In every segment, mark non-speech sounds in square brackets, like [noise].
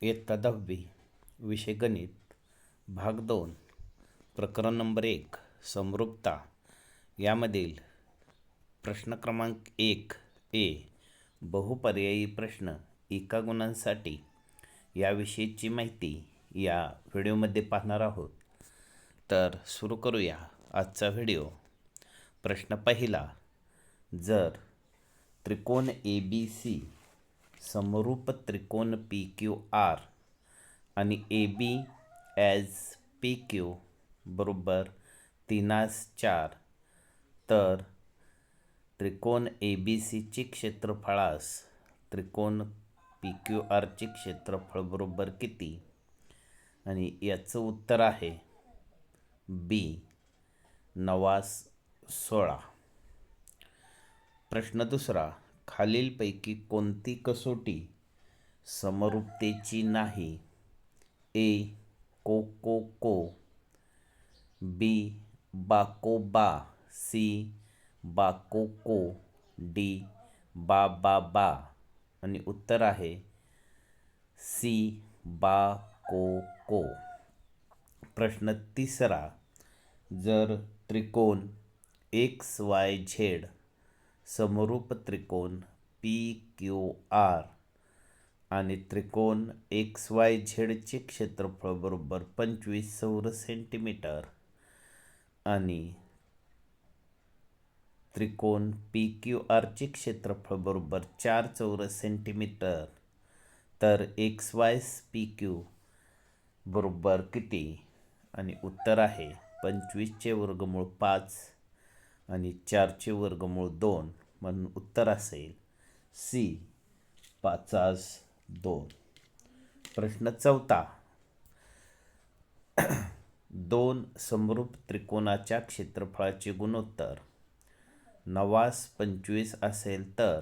इयत्ता दहावी विषय गणित भाग दोन प्रकरण नंबर एक समरूपता. यामधील प्रश्न क्रमांक एक ए बहुपर्यायी प्रश्न एका गुणांसाठी. याविषयीची माहिती या व्हिडिओमध्ये पाहणार आहोत. तर सुरू करूया आजचा व्हिडिओ. प्रश्न पहिला जर त्रिकोण ए बी सी समरूप त्रिकोण पी क्यू आर आणि A B as P Q बरोबर तीनास चार. तर त्रिकोण ए बी सीची क्षेत्रफळास त्रिकोण पी क्यू आरचे क्षेत्रफळ बरोबर किती? आणि याचं उत्तर आहे बी नवास सोळा. प्रश्न दुसरा खालीलपैकी कोणती कसोटी समरूपतेची नाही? ए. को को को बी. बाको बा सी. बाको को डी. बा बा बा आणि उत्तर आहे सी. बा को को प्रश्न तिसरा. जर त्रिकोण एक्स वाय झेड समरूप त्रिकोण पी क्यू आर आणि त्रिकोण एक्स वाय झेडचे क्षेत्रफळ बरोबर पंचवीस चौर सेंटीमीटर आणि त्रिकोण पी क्यू आरचे क्षेत्रफळ बरोबर चार चौरस सेंटीमीटर. तर एक्स वाय पी क्यू बरोबर किती? आणि उत्तर आहे पंचवीसचे वर्गमूळ पाच. आणि चारचे वर्गमूळ दोन म्हणून उत्तर असेल सी पाचास दोन. प्रश्न चौथा. [clears throat] दोन समरूप त्रिकोणाच्या क्षेत्रफळाचे गुणोत्तर. नवास पंचवीस असेल तर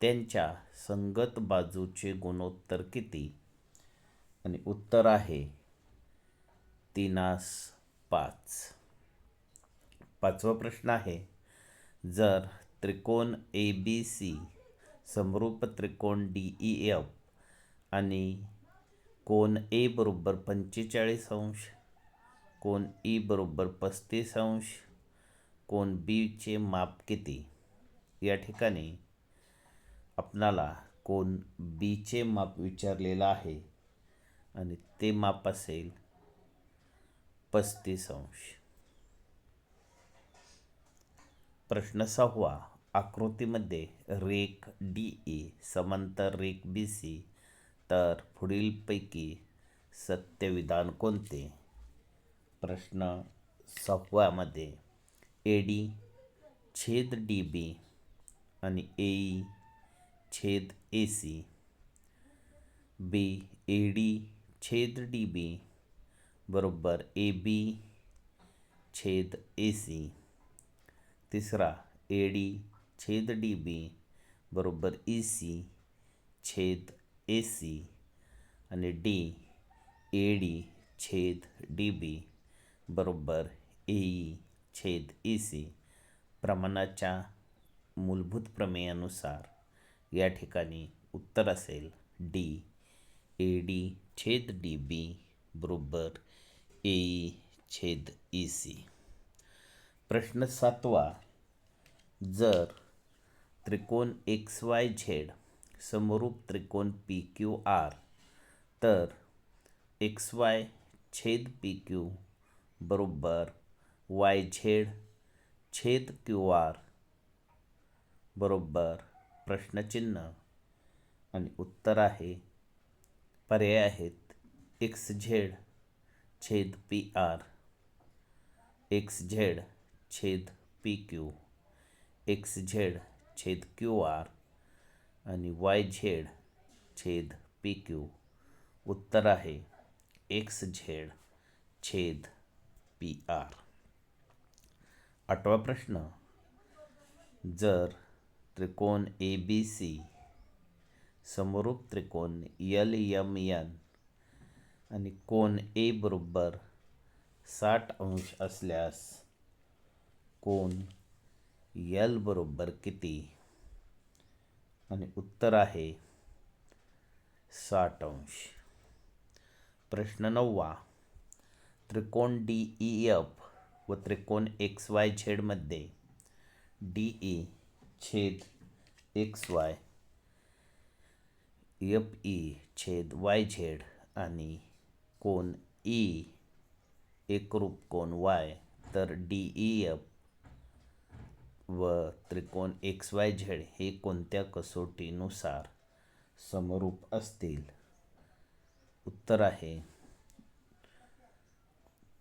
त्यांच्या संगत बाजूचे गुणोत्तर किती? आणि उत्तर आहे तीनास पाच. पाचवा प्रश्न आहे. जर त्रिकोण ए बी सी समरूप त्रिकोण डी ई एफ आणि कोण ए बरोबर पंचेचाळीस अंश कोण ई e बरोबर पस्तीस अंश कोण बीचे माप किती? या ठिकाणी आपणाला कोण बीचे माप विचारलेलं आहे आणि ते माप असेल पस्तीस अंश. प्रश्न सहावा आकृतीमध्ये रेक डी ई समांतर रेक बी सी तर पुढीलपैकी सत्यविधान कोणते? प्रश्न सहाव्यामध्ये ए डी छेद डी बी आणि ए ई छेद A C B A D छेद डी बी बरोबर ए बी छेद ए सी. तिसरा ए डी छेद डी बी बरोबर ई सी छेद ए सी आणि डी ए डी छेद डी बी बरोबर ए ई छेद ई सी प्रमाणाच्या मूलभूत प्रमेयानुसार. या ठिकाणी उत्तर असेल डी ए डी छेद डी बी बरोबर ए ई छेद ई सी प्रश्न सातवा. जर त्रिकोण एक्स वाय झेड समरूप त्रिकोण पी क्यू आर तर एक्स वाय छेद पी क्यू बरोबर वाय झेड छेद क्यू आर बरोबर प्रश्नचिन्ह. आणि उत्तर आहे पर्याय आहेत एक्स झेड छेद पी आर एक्स झेड छेद पी क्यू एक्स झेड छेद क्यू आर आणि वाय झेड छेद पी क्यू. उत्तर आहे एक्स झेड छेद पी आर. आठवा प्रश्न. जर त्रिकोण ए बी सी समरूप त्रिकोण यल यम यन आणि कोण ए बरोबर साठ अंश असल्यास कोण? यल बरोबर किती? आणि उत्तर आहे साठ अंश प्रश्न नववा. त्रिकोण डी ई एफ व त्रिकोण एक्स वाय झेडमध्ये डी ई छेद एक्स वाय एफ ई छेद वाय झेड आणि कोण ई e एकरूप कोण वाय तर डी ई एफ व त्रिकोण एक्स वाय झेड हे कोणत्या कसोटीनुसार समरूप असतील? उत्तर आहे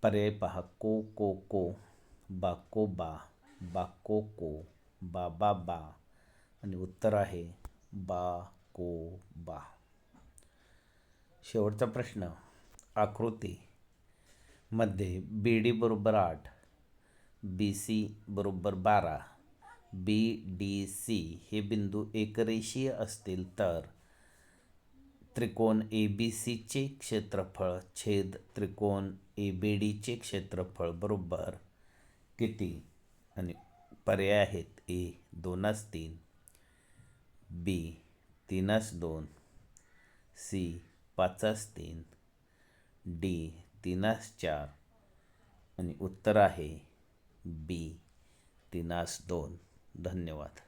पर्याय पहा. को को को बाको बा बाको को बा बा बा. आणि उत्तर आहे बा को बा. शेवटचा प्रश्न आकृती मध्ये बी डी बरोबर आठ बी सी बरोबर बारा. बी डी सी हे बिंदू एकरेषीय असतील तर त्रिकोण ए बी सीचे क्षेत्रफळ छेद त्रिकोण ए बी डीचे क्षेत्रफळ बरोबर किती? आणि पर्याय आहेत ए दोनास तीन बी तीनास दोन सी पाचास तीन डी तीनास चार आणि उत्तर आहे बी तीनास दोन. धन्यवाद.